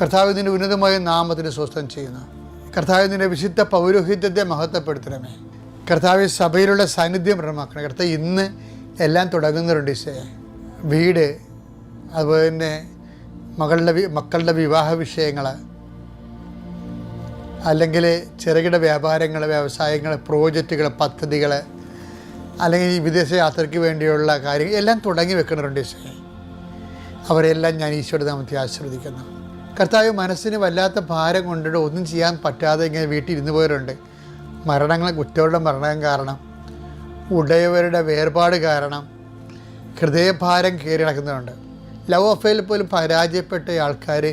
കർത്താവിന്റെ ഉന്നതമായ നാമത്തിന് സ്വസ്ഥം ചെയ്യുന്നു. കർത്താവിന്റെ വിശുദ്ധ പൗരോഹിത്യത്തെ മഹത്വപ്പെടുത്തണമേ. കർത്താവ് സഭയിലുള്ള സാന്നിധ്യം പ്രമാക്കണം കർത്താവ് ഇന്ന് എല്ലാം തുടങ്ങുന്നവരുണ്ട് ഈശോയെ. വീട് അതുപോലെ തന്നെ മകളുടെ മക്കളുടെ വിവാഹ വിഷയങ്ങൾ അല്ലെങ്കിൽ ചെറുകിട വ്യാപാരങ്ങൾ വ്യവസായങ്ങൾ പ്രോജക്റ്റുകൾ പദ്ധതികൾ അല്ലെങ്കിൽ വിദേശ യാത്രയ്ക്ക് വേണ്ടിയുള്ള കാര്യങ്ങൾ എല്ലാം തുടങ്ങി വെക്കുന്നുണ്ട് ഈശോയെ. അവരെല്ലാം ഞാൻ ഈശോയുടെ നാമത്തെ ആശ്രവദിക്കുന്നു കർത്താവ് മനസ്സിന് വല്ലാത്ത ഭാരം കൊണ്ടിട്ട് ഒന്നും ചെയ്യാൻ പറ്റാതെ ഇങ്ങനെ വീട്ടിൽ ഇരുന്ന് പോയവരുണ്ട്. മരണങ്ങൾ കുറ്റവരുടെ മരണം കാരണം ഉടയവരുടെ വേർപാട് കാരണം ഹൃദയഭാരം കയറി നടക്കുന്നവരുണ്ട്. ലവ് അഫെയിൽ പോലും പരാജയപ്പെട്ട ആൾക്കാർ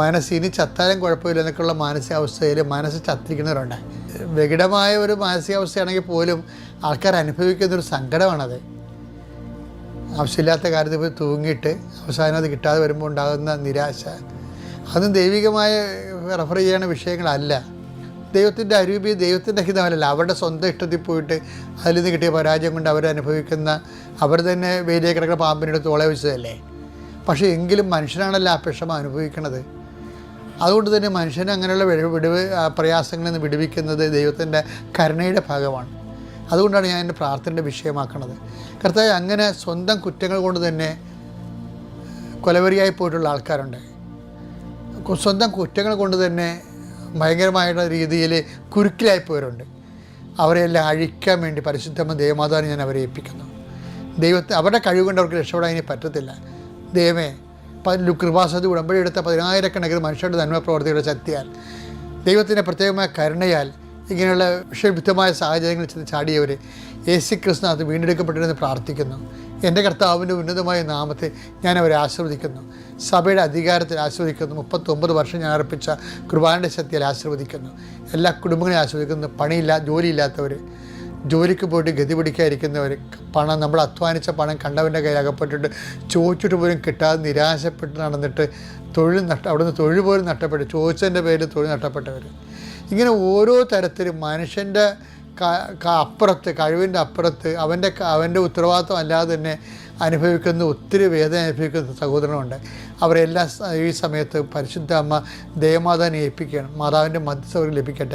മനസ്സിന് ചത്താലും കുഴപ്പമില്ല എന്നൊക്കെയുള്ള മാനസികാവസ്ഥയിൽ മനസ്സ് ചത്തിരിക്കുന്നവരുണ്ട്. വികടമായ ഒരു മാനസികാവസ്ഥയാണെങ്കിൽ പോലും ആൾക്കാർ അനുഭവിക്കുന്ന ഒരു സങ്കടമാണത്. ആവശ്യമില്ലാത്ത കാര്യത്തിൽ പോയി തൂങ്ങിയിട്ട് അവസാനം അത് കിട്ടാതെ വരുമ്പോൾ ഉണ്ടാകുന്ന നിരാശ. അതും ദൈവികമായ റെഫർ ചെയ്യുന്ന വിഷയങ്ങളല്ല. ദൈവത്തിന്റെ അരൂപി ദൈവത്തിന്റെ ഹിതമല്ല അവരുടെ സ്വന്തം ഇഷ്ടത്തിൽ പോയിട്ട് അതിൽ നിന്ന് കിട്ടിയ പരാജയം കൊണ്ട് അവർ അനുഭവിക്കുന്ന അവർ തന്നെ വേലിയെ കിടക്കുന്ന പാമ്പിനെടുത്ത് ഓളെ വെച്ചതല്ലേ? പക്ഷേ എങ്കിലും മനുഷ്യനാണല്ലോ ആ വിഷമം അതുകൊണ്ട് തന്നെ മനുഷ്യനെ അങ്ങനെയുള്ള വിടവ് പ്രയാസങ്ങളിൽ നിന്ന് വിടുവിക്കുന്നത് ദൈവത്തിന്റെ കരുണയുടെ ഭാഗമാണ്. അതുകൊണ്ടാണ് ഞാൻ എന്റെ പ്രാർത്ഥനയുടെ വിഷയമാക്കുന്നത് കർത്താവ് അങ്ങനെ സ്വന്തം കുറ്റങ്ങൾ കൊണ്ട് തന്നെ കൊലവരിയായി പോയിട്ടുള്ള ആൾക്കാരുണ്ട്. സ്വന്തം കുറ്റങ്ങൾ കൊണ്ട് തന്നെ ഭയങ്കരമായിട്ടുള്ള രീതിയിൽ കുരുക്കിലായി പോയവരുണ്ട്. അവരെല്ലാം അഴിക്കാൻ വേണ്ടി പരിശുദ്ധമ ദേവമാതാവിനെ ഞാൻ അവരെ ഏൽപ്പിക്കുന്നു. ദൈവത്തെ അവരുടെ കഴിവ് കൊണ്ട് അവർക്ക് രക്ഷപ്പെടാൻ ഇനി പറ്റത്തില്ല. ദൈവമേ കൃപാസതി ഉടമ്പടി എടുത്ത പതിനായിരക്കണക്കിന് മനുഷ്യരുടെ നന്മ പ്രവർത്തികളുടെ ശക്തിയാൽ ദൈവത്തിന്റെ പ്രത്യേകമായ കരുണയാൽ ഇങ്ങനെയുള്ള വിഷയവിധമായ സാഹചര്യങ്ങളിൽ ചെന്ന് ചാടിയവർ യേശു അത് വീണ്ടെടുക്കപ്പെട്ടിരുന്ന് പ്രാർത്ഥിക്കുന്നു. എന്റെ കർത്താവിന്റെ ഉന്നതമായ നാമത്തെ ഞാൻ അവരെ ആശീർവദിക്കുന്നു. സഭയുടെ അധികാരത്തിൽ ആശീർവദിക്കുന്നു. മുപ്പത്തൊമ്പത് വർഷം ഞാൻ അർപ്പിച്ച കുർബാനയുടെ ശക്തിയിൽ ആശീർവദിക്കുന്നു. എല്ലാ കുടുംബങ്ങളെയും ആശീർവദിക്കുന്നു. പണിയില്ല ജോലിയില്ലാത്തവർ ജോലിക്ക് പോയിട്ട് ഗതി പിടിക്കാതിരിക്കുന്നവർ പണം നമ്മൾ അധ്വാനിച്ച പണം കണ്ടവന്റെ കയ്യിൽ അകപ്പെട്ടിട്ട് ചോദിച്ചിട്ട് പോലും കിട്ടാതെ നിരാശപ്പെട്ട് നടന്നിട്ട് തൊഴിൽ നഷ്ട അവിടുന്ന് തൊഴിൽ പോലും നഷ്ടപ്പെട്ടു ചോദിച്ചതിന്റെ പേരിൽ തൊഴിൽ നഷ്ടപ്പെട്ടവർ ഇങ്ങനെ ഓരോ തരത്തിലും മനുഷ്യന്റെ അപ്പുറത്ത് കഴിവിന്റെ അപ്പുറത്ത് അവന്റെ അവന്റെ ഉത്തരവാദിത്വം അല്ലാതെ തന്നെ അനുഭവിക്കുന്ന ഒത്തിരി വേദന അനുഭവിക്കുന്ന സഹോദരനുണ്ട് അവരെല്ലാം ഈ സമയത്ത് പരിശുദ്ധ അമ്മ ദേവമാതാവിനെ ഏൽപ്പിക്കുകയാണ്. മാതാവിന്റെ മധ്യസ്ഥ ലഭിക്കട്ടെ.